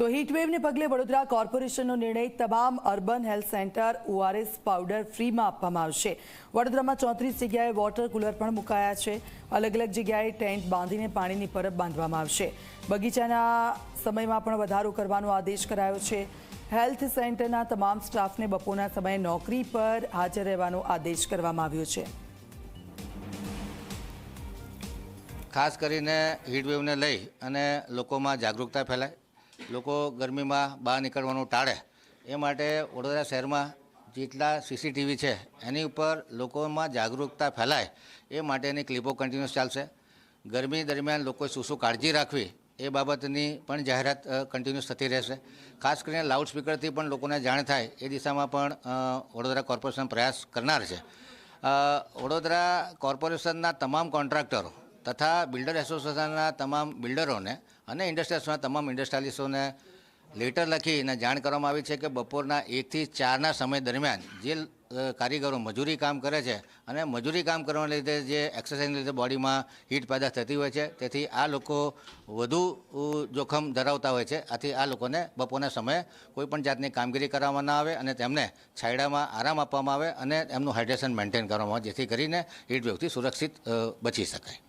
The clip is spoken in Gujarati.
તો હીટવેવને પગલે વડોદરા કોર્પોરેશનનો નિર્ણય તમામ urban health centre ORS powder ફ્રીમાં આપવામાં આવશે. વડોદરામાં ચોત્રીસ જગ્યાએ વોટર કુલર પણ મુકાયા છે. અલગ અલગ જગ્યાએ ટેન્ટ બાંધીને પાણીની પરબ બાંધવામાં આવશે. બગીચાના સમયમાં પણ વધારો કરવાનો આદેશ કરાયો છે. હેલ્થ સેન્ટરના તમામ સ્ટાફને બપોરના સમયે નોકરી પર હાજર રહેવાનો આદેશ કરવામાં આવ્યો છે. ખાસ કરીને હીટવેવને લઈ અને લોકોમાં જાગૃતતા ફેલાય. લોકો ગરમીમાં બહાર નીકળવાનું ટાળે. એ માટે વડોદરા શહેરમાં જેટલા સીસીટીવી છે, એની ઉપર લોકોમાં જાગૃતતા ફેલાય. એ માટેની ક્લિપો કન્ટિન્યુઅસ ચાલશે. ગરમી દરમિયાન લોકોએ શું શું કાળજી રાખવી, એ બાબતની પણ જાહેરાત કન્ટિન્યુઅસ થતી રહેશે. ખાસ કરીને લાઉડ સ્પીકરથી પણ લોકોને જાણ થાય, એ દિશામાં પણ વડોદરા કોર્પોરેશન પ્રયાસ કરનાર છે. વડોદરા કોર્પોરેશનના તમામ કોન્ટ્રાક્ટરો તથા બિલ્ડર એસોસિએશનના તમામ બિલ્ડરોને અને ઇન્ડસ્ટ્રીઝના તમામ ઇન્ડસ્ટ્રીયાલિસ્ટોને લેટર લખીને જાણ કરવામાં આવી છે કે બપોરના એકથી ચારના સમય દરમિયાન જે કારીગરો મજૂરી કામ કરે છે અને મજૂરી કામ કરવાને લીધે જે એક્સરસાઇઝને લીધે બોડીમાં હીટ પેદા થતી હોય છે, તેથી આ લોકો વધુ જોખમ ધરાવતા હોય છે. આથી આ લોકોને બપોરના સમયે કોઈપણ જાતની કામગીરી કરવામાં ના આવે અને તેમને છાયડામાં આરામ આપવામાં આવે અને એમનું હાઇડ્રેશન મેન્ટેન કરવામાં આવે, જેથી કરીને હીટ વેવથી સુરક્ષિત બચી શકાય.